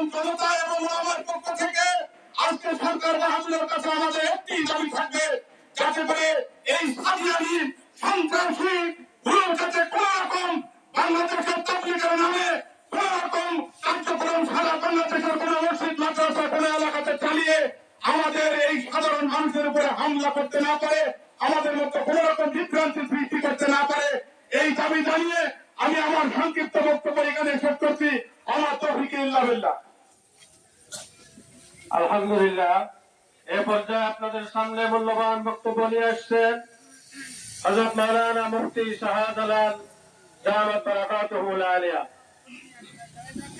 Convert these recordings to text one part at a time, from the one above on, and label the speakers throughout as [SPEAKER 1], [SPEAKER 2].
[SPEAKER 1] সাধারণ জনতা এবং আমার পক্ষ থেকে আজকে সরকার মাহমুদের কাছে আমাদের একটি দাবি থাকবে, যাতে করে এই সাদিয়ানি সন্ত্রাসী গুলো যাতে কোন রকম বাংলাদেশের তবলিগের নামে কোন রকম কার্যক্রম সারা বাংলাদেশের কোন মসজিদ, মাদ্রাসা কোন এলাকাতে চালিয়ে আমাদের এই সাধারণ মানুষের উপরে হামলা করতে না পারে, আমাদের মতো কোন রকম বিভ্রান্তি সৃষ্টি করতে না পারে। এই দাবি জানিয়ে আমি আমার সংক্ষিপ্ত বক্তব্য এখানে শেষ করছি। আমার তৌফিক ইল্লাহ
[SPEAKER 2] আলহামদুলিল্লাহ এ পর্যায়ে আপনাদের সামনে মূল্যবান বক্তব্য নিয়ে আসছেন হজরত মাওলানা মুফতি শাহাদালাল জামাত বারাকাতুহুল আলিয়া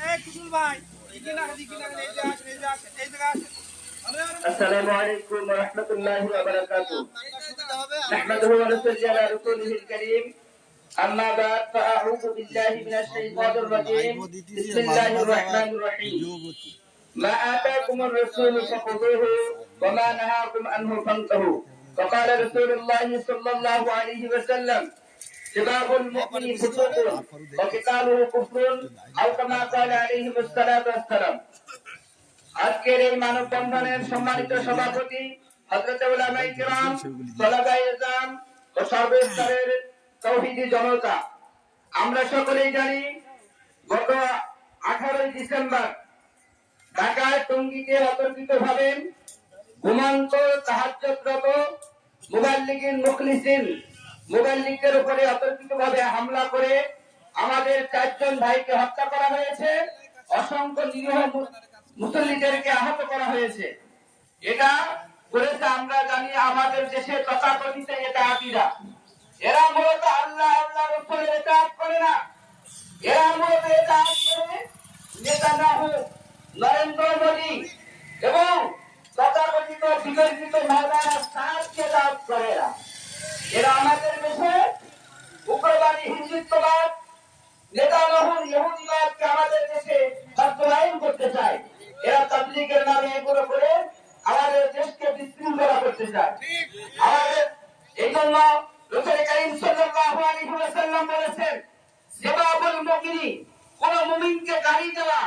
[SPEAKER 3] এই কুসুল ভাই এদিকে না এদিকে না এই যে আসেন এই যে আসেন এই জায়গা আসেন
[SPEAKER 4] السلام عليكم ورحمة الله وبركاته
[SPEAKER 3] সুবিধা হবে
[SPEAKER 4] نحمده ونصلي على رسوله الكريم أما بعد فأعوذ بالله من الشيطان الرجيم بسم الله الرحمن الرحيم ما آتاكم الرسول فخذوه وما نهاكم عنه فانتهوا فقال رسول الله صلى الله عليه وسلم سباب المؤمن فسوق وقتاله كفر أو كما قال عليه الصلاة والسلام আজকের এই মানববন্ধনের সম্মানিত সভাপতি হজরত উলামাই কিরাম তলাবাই ইসলাম ও সর্বস্তরের তৌহিদি জনতা আমরা সকলেই জানি গত আঠারোই ডিসেম্বর ঢাকায় টঙ্গীকে অতর্কিত ভাবে ঘুমন্ত সাহায্যরত মোবাইল লীগের মুখলিসিন। মোবাইল লীগের উপরে অতর্কিত ভাবে হামলা করে আমাদের চারজন ভাইকে হত্যা করা হয়েছে। অসংখ্য নিরীহ মুসল্লিদেরকে আহত করা হয়েছে। এটা করেছে আমরা জানি আমাদের দেশে তথাকথিত এটা আকিরা এরা মূলত আল্লাহ আল্লাহ রসুলের এটা করে না। এরা মূলত এটা করে নেতানাহু নরেন্দ্র মোদী এবং তথাকথিত বিতর্কিত মাওলানা সাহায্যে লাভ করে এরা এরা আমাদের দেশে উগ্রবাদী হিন্দুত্ববাদ নেতানহুর ইহুদিবাদকে আমাদের দেশে বাস্তবায়ন করতে চায়। এরা তাবলিগের নামে এগুলো করে আমাদের দেশকে বিশৃঙ্খলা করতে চায়। আমাদের এই জন্য রসুল করিম সাল্লাল্লাহু আলাইহি ওয়াসাল্লাম বলেছেন সেবাবুল মুমিনি কোন মুমিনকে গালি দেওয়া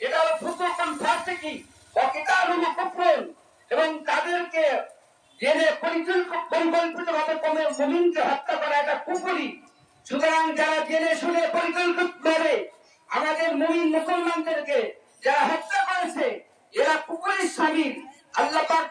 [SPEAKER 4] এটা হলো ফুসুকুন ফাসিকি এবং তাদেরকে জেনে পরিকল্পিত ভাবে কোনো মুমিনকে হত্যা করা এটা কুফরি। সুতরাং যারা জেনে শুনে পরিকল্পিত ভাবে আমাদের মুমিন মুসলমানদেরকে যারা হত্যা করেছে, এরা কুকুরের স্বামী আল্লাহ পাক